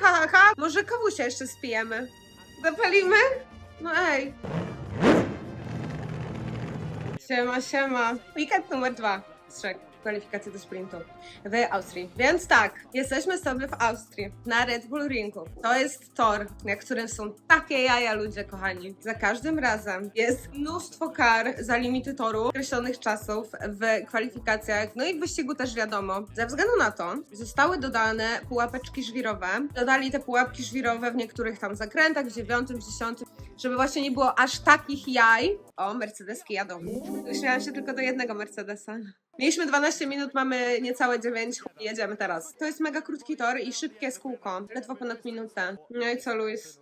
ha, ha, ha. Może kawusia jeszcze spijemy. Zapalimy? No ej. Siema, siema. Weekend numer dwa. z trzech kwalifikacji do sprintu w Austrii. Więc tak, jesteśmy sobie w Austrii na Red Bull Ringu. To jest tor, na którym są takie jaja ludzie, kochani. Za każdym razem jest mnóstwo kar za limity toru, określonych czasów w kwalifikacjach, no i w wyścigu też wiadomo. Ze względu na to zostały dodane pułapeczki żwirowe. Dodali te pułapki żwirowe w niektórych tam zakrętach, w dziewiątym, dziesiątym, żeby właśnie nie było aż takich jaj. O, Mercedeski jadą. Uśmiałam się tylko do jednego Mercedesa. Mieliśmy 12 minut, mamy niecałe 9. Jedziemy teraz. To jest mega krótki tor i szybkie z kółko. Ledwo ponad minutę. No i co, Luis?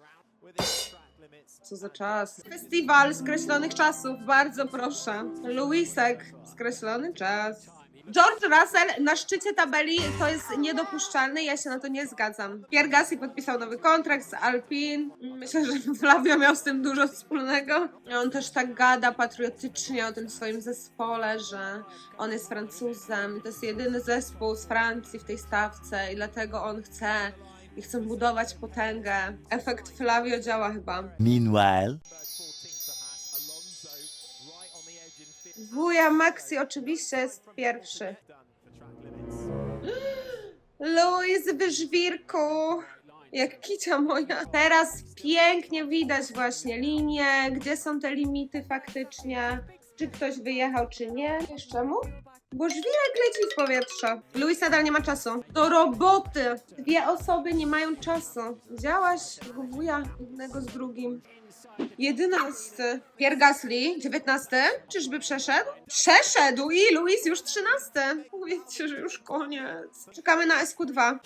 Co za czas. Festiwal skreślonych czasów, bardzo proszę. Luisek, skreślony czas. George Russell na szczycie tabeli to jest niedopuszczalne, ja się na to nie zgadzam. Pierre Gasly podpisał nowy kontrakt z Alpine. Myślę, że Flavio miał z tym dużo wspólnego. On też tak gada patriotycznie o tym swoim zespole, że on jest Francuzem. To jest jedyny zespół z Francji w tej stawce i dlatego on chce i chcą budować potęgę. Efekt Flavio działa chyba. Meanwhile, Wuja Maxi oczywiście jest pierwszy. Luis w żwirku. Jak kicia moja. Teraz pięknie widać właśnie linie, gdzie są te limity faktycznie. Czy ktoś wyjechał, czy nie. Wiesz czemu? Bo leci w powietrze. Luis nadal nie ma czasu. Do roboty. Dwie osoby nie mają czasu. Widziałaś tego wuja jednego z drugim. Jedenasty. Pierre Gasly, dziewiętnasty. Czyżby przeszedł? Przeszedł i Luis już trzynasty. Powiedzcie, że już koniec. Czekamy na SQ2.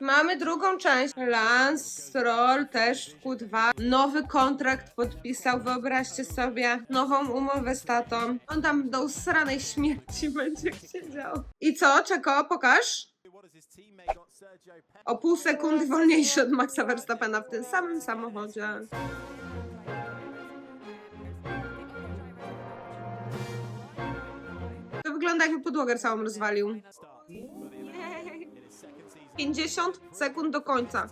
Mamy drugą część. Lance Stroll też w Q2. Nowy kontrakt podpisał, wyobraźcie sobie. Nową umowę z tatą. On tam do usranej śmierci będzie siedział. I co, Czeko, pokaż? O pół sekundy wolniejszy od Maxa Verstappena w tym samym samochodzie. To wygląda jakby podłogę całą rozwalił. 50 sekund do końca.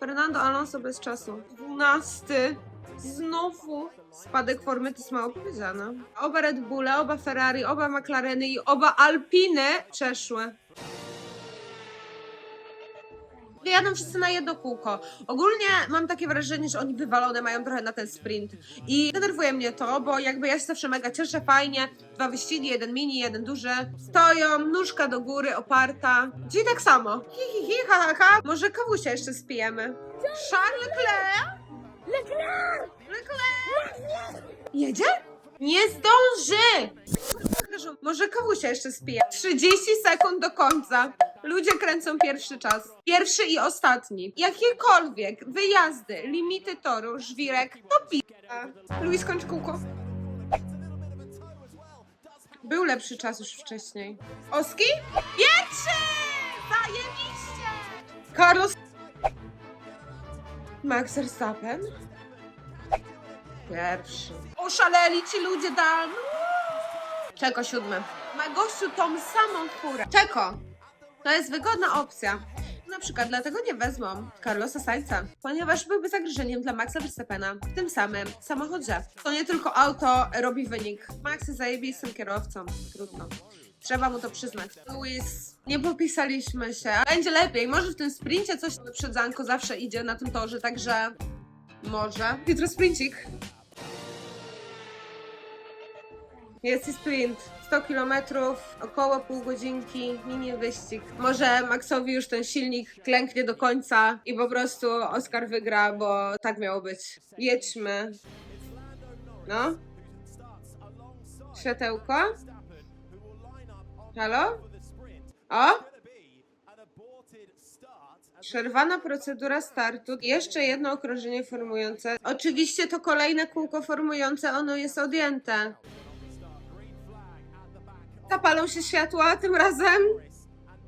Fernando Alonso bez czasu. 12. Znowu spadek formy, to jest mało powiedziane. Oba Red Bulle, oba Ferrari, oba McLareny i oba Alpiny przeszły. Jadą wszyscy na jedno kółko. Ogólnie mam takie wrażenie, że oni wywalone mają trochę na ten sprint. I denerwuje mnie to, bo jakby ja się zawsze mega cieszę, fajnie. Dwa wyścigi, jeden mini, jeden duży. Stoją, nóżka do góry, oparta. Czyli tak samo. Hi, hi, hi, ha, ha, ha. Może kawusia jeszcze spijemy. Charles Leclerc? Leclerc! Leclerc! Jedzie? Nie zdąży! Może kawusia jeszcze spije. 30 sekund do końca. Ludzie kręcą pierwszy czas. Pierwszy i ostatni. Jakiekolwiek wyjazdy, limity toru, żwirek, to pizza. Luis, kończ kółko. Był lepszy czas już wcześniej. Oski? Pierwszy! Zajebiście! Carlos... Max Verstappen? Pierwszy. Oszaleli ci ludzie dan. Czeko siódmy. Ma gościu tą samą furę. Czeko. To jest wygodna opcja. Na przykład dlatego nie wezmą Carlosa Sainza, ponieważ byłby zagrożeniem dla Maxa Verstappena w tym samym samochodzie. To nie tylko auto robi wynik. Max jest zajebistym kierowcą. Trudno. Trzeba mu to przyznać. Luis, nie popisaliśmy się. Będzie lepiej. Może w tym sprincie coś wyprzedzanko zawsze idzie na tym torze, także może. Jutro sprincik. Jest i sprint. 100 km, około pół godzinki, mini wyścig. Może Maxowi już ten silnik klęknie do końca i po prostu Oscar wygra, bo tak miało być. Jedźmy. No. Światełko? Halo? O? Przerwana procedura startu. Jeszcze jedno okrążenie formujące. Oczywiście to kolejne kółko formujące, ono jest odjęte. Zapalą się światła tym razem?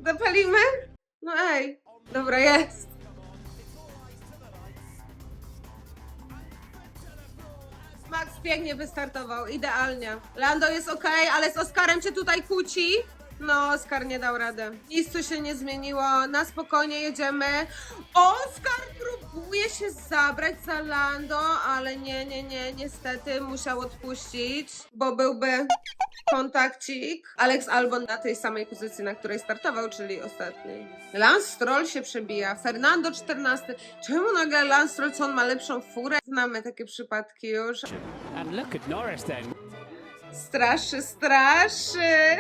Zapalimy? No ej. Dobra, jest. Max pięknie wystartował, idealnie. Lando jest ok, ale z Oskarem cię tutaj kłóci. No, Oskar nie dał rady. Nic tu się nie zmieniło. Na spokojnie jedziemy. Oskar próbuje się zabrać za Lando, ale nie, nie, nie. Niestety musiał odpuścić, bo byłby kontakcik. Alex Albon na tej samej pozycji, na której startował, czyli ostatniej. Lance Stroll się przebija. Fernando 14. Czemu nagle Lance Stroll, co on ma lepszą furę? Znamy takie przypadki już. And look at Norris then. Straszy, straszy.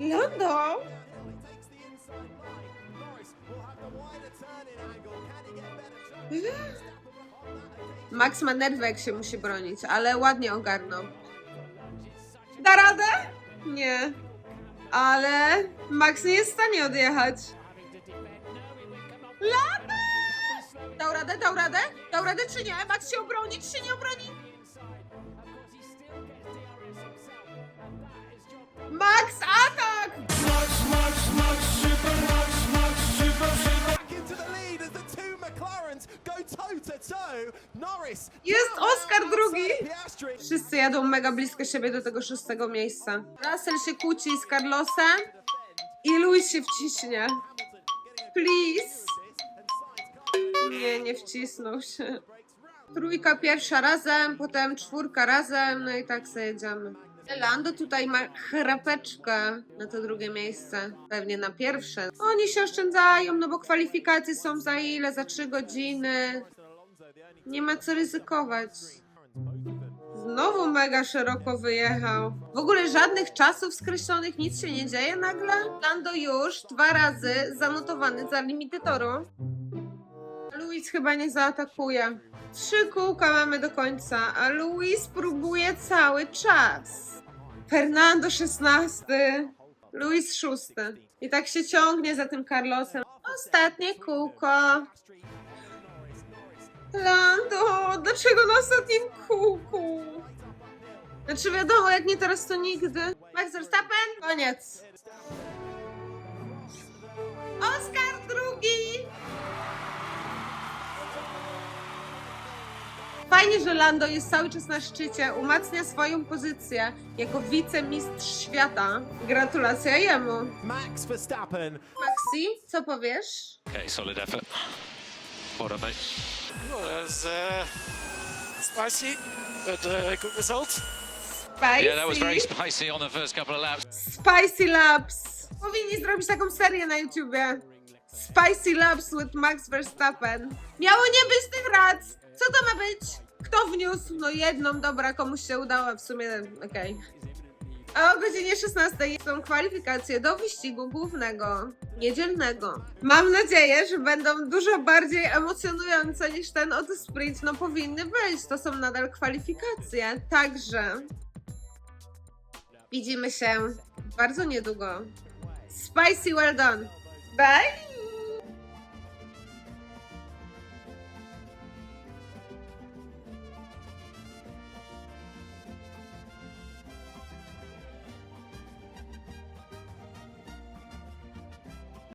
Lando? Max ma jak się musi bronić, ale ładnie ogarnął. Da radę? Nie. Ale Max nie jest w stanie odjechać. Lando! Dał radę, dał radę? Dał radę czy nie? Max się obroni, czy się nie obroni? Max, atak! back into the lead as the two McLarens go toe to toe. Norris. Jest Oscar. Wszyscy jadą mega blisko siebie do tego szóstego miejsca. Russell się kłóci z Carlosem i Luis się wciśnie. Please. Nie, nie wcisnął się. Trójka pierwsza razem, potem czwórka razem, no i tak sobie jedziemy. Lando tutaj ma chrapeczkę na to drugie miejsce, pewnie na pierwsze. Oni się oszczędzają, no bo kwalifikacje są za ile? Za trzy godziny. Nie ma co ryzykować. Znowu mega szeroko wyjechał. W ogóle żadnych czasów skreślonych, nic się nie dzieje nagle. Lando już dwa razy zanotowany za limitatorą. Luis chyba nie zaatakuje. Trzy kółka mamy do końca, a Luis próbuje cały czas. Fernando 16, Luis 6. I tak się ciągnie za tym Carlosem. Ostatnie kółko. Lando, dlaczego na ostatnim kółku? Znaczy wiadomo, jak nie teraz, to nigdy. Max Verstappen, koniec. Oskar drugi. Fajnie, że Lando jest cały czas na szczycie, umacnia swoją pozycję jako wicemistrz świata. Gratulacje jemu. Max Verstappen. Maxi, co powiesz? Okay, solid effort. Well done, mate. Was uh, spicy, but uh, good result. Spicy. Yeah, that was very spicy on the first couple of laps. Spicy Labs. Powinni zrobić taką serię na YouTubie. Spicy Labs with Max Verstappen. Miało nie być tych rac. Co to ma być? Kto wniósł? No jedną, dobra, komuś się udało, w sumie okej. A o godzinie 16 są kwalifikacje do wyścigu głównego, niedzielnego. Mam nadzieję, że będą dużo bardziej emocjonujące niż ten od sprint. No powinny być, to są nadal kwalifikacje. Także Widzimy się bardzo niedługo. Spicy well done. Bye!